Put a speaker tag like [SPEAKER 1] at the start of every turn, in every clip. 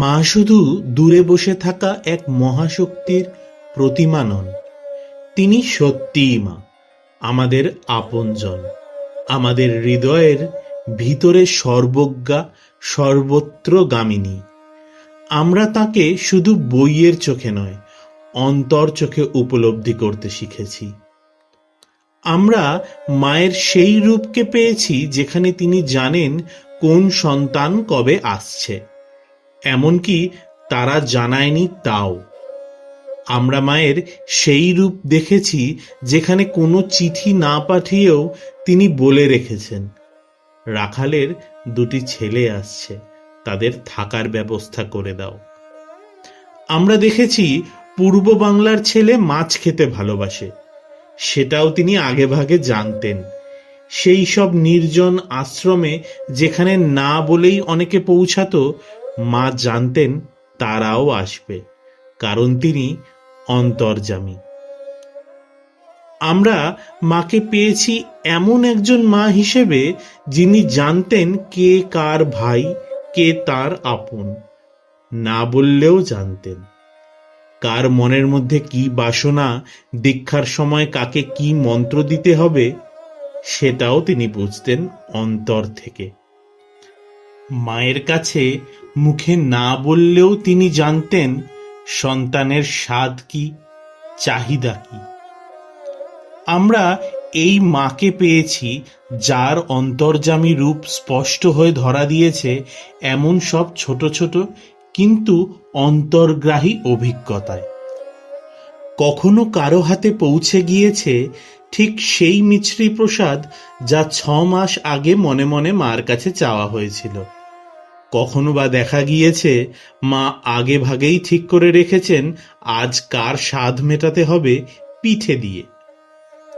[SPEAKER 1] মা শুধু দূরে বসে থাকা এক মহাশক্তির প্রতিমা নন, তিনি সত্যিই মা, আমাদের আপনজন, আমাদের হৃদয়ের ভিতরে সর্বজ্ঞা সর্বত্র গামিনী আমরা তাকে শুধু বইয়ের চোখে নয়, অন্তর চোখে উপলব্ধি করতে শিখেছি। আমরা মায়ের সেই রূপকে পেয়েছি যেখানে তিনি জানেন কোন সন্তান কবে আসছে। এমনকি তারা জানায়নি তাও। আমরা মায়ের সেই রূপ দেখেছি যেখানে কোনো চিঠি না পাঠিয়েও তিনি বলে রেখেছেন। রাখালের দুটি ছেলে আসছে, তাদের থাকার ব্যবস্থা করে দাও। আমরা দেখেছি পূর্ব বাংলার ছেলে মাছ খেতে ভালোবাসে, সেটাও তিনি আগেভাগে জানতেন। সেই সব নির্জন আশ্রমে যেখানে না বলেই অনেকে পৌঁছাতো মা জানতেন তারাও আসবে, কারণ তিনি অন্তর্জামী আমরা মাকে পেয়েছি এমন একজন মা হিসেবে যিনি জানতেন কে কার ভাই, কে তার আপন, না বললেও জানতেন। কার মনের মধ্যে কি বাসনা, দীক্ষার সময় কাকে কি মন্ত্র দিতে হবে, সেটাও তিনি বুঝতেন অন্তর থেকে। মায়ের কাছে মুখে না বললেও তিনি জানতেন, সন্তানের স্বাদ কি, চাহিদা কি। আমরা এই মাকে পেয়েছি, যার অন্তর্জামী রূপ স্পষ্ট হয়ে ধরা দিয়েছে এমন সব ছোট ছোট, কিন্তু অন্তর্গ্রাহী অভিজ্ঞতায়। কখনো কারও হাতে পৌঁছে গিয়েছে ঠিক সেই মিছরি প্রসাদ যা ছ মাস আগে মনে মনে মার কাছে চাওয়া হয়েছিল। কখনো বা দেখা গিয়েছে? মা আগে ভাগেই ঠিক করে রেখেছেন, আজ কার স্বাদ মেটাতে হবে পিঠে দিয়ে।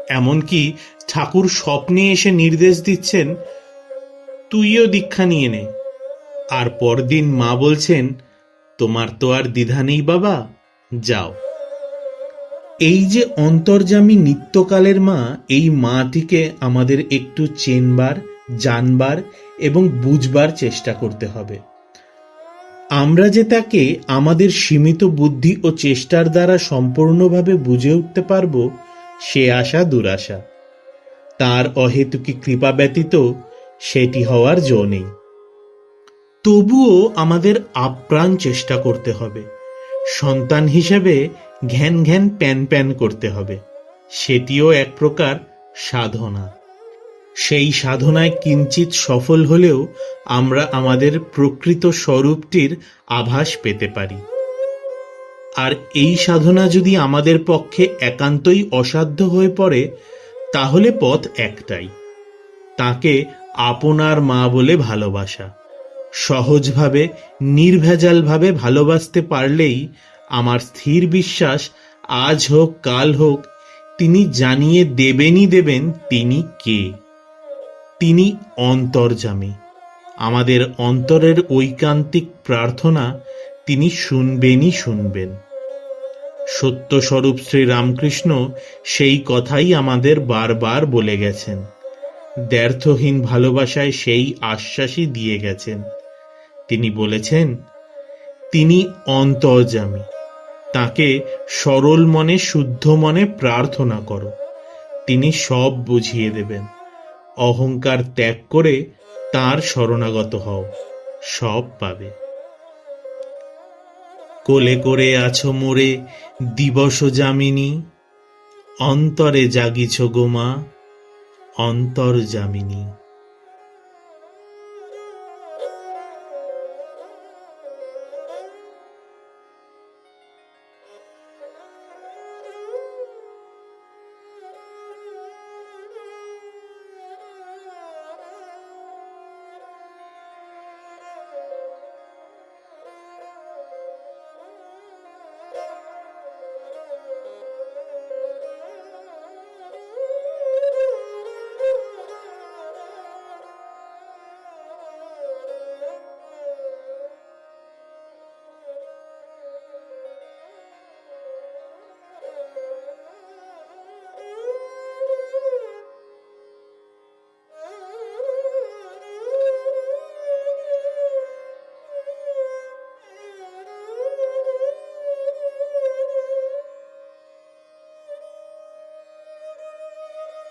[SPEAKER 1] এমনকি ঠাকুর স্বপ্নে এসে নির্দেশ দিচ্ছেন, তুইও দীক্ষা নিয়ে নে। আর পরদিন মা বলছেন, তোমার তো আর দ্বিধা নেই বাবা, যাও। এই যে অন্তর্জামী নিত্যকালের মা, এই মাটিকে আমাদের একটু চেনবার, জানবার এবং বুঝবার চেষ্টা করতে হবে। আমরা যে তাকে আমাদের সীমিত বুদ্ধি ও চেষ্টার দ্বারা সম্পূর্ণভাবে বুঝে উঠতে পারব, সে আশা দুরাশা। তার অহেতুকি কৃপা ব্যতীত সেটি হওয়ার জো নেই। তবুও আমাদের আপ্রাণ চেষ্টা করতে হবে। সন্তান হিসেবে ঘ্যান ঘ্যান প্যান প্যান করতে হবে। সেটিও এক প্রকার সাধনা। সেই সাধনায় কিঞ্চিত সফল হলেও আমরা আমাদের প্রকৃত স্বরূপটির আভাস পেতে পারি। আর এই সাধনা যদি আমাদের পক্ষে একান্তই অসাধ্য হয়ে পড়ে, তাহলে পথ একটাই, তাকে আপনার মা বলে ভালোবাসা। সহজভাবে, নির্ভেজালভাবে ভালোবাসতে পারলেই আমার স্থির বিশ্বাস আজ হোক, কাল হোক, তিনি জানিয়ে দেবেনই দেবেন তিনি কে। তিনি অন্তর্জামী আমাদের অন্তরের ঐকান্তিক প্রার্থনা তিনি শুনবেনই শুনবেন। সত্যস্বরূপ শ্রীরামকৃষ্ণ সেই কথাই আমাদের বারবার বলে গেছেন। দ্ব্যর্থহীন ভালোবাসায় সেই আশ্বাসই দিয়ে গেছেন। তিনি বলেছেন, তিনি অন্তর্জামী তাকে সরল মনে, শুদ্ধ মনে প্রার্থনা করো। তিনি সব বুঝিয়ে দেবেন। অহংকার ত্যাগ করে তার শরণাগত হও, সব পাবে। কোলে করে আছো মোরে দিবস যামিনী, অন্তরে জাগিছ গোমা অন্তর যামিনী।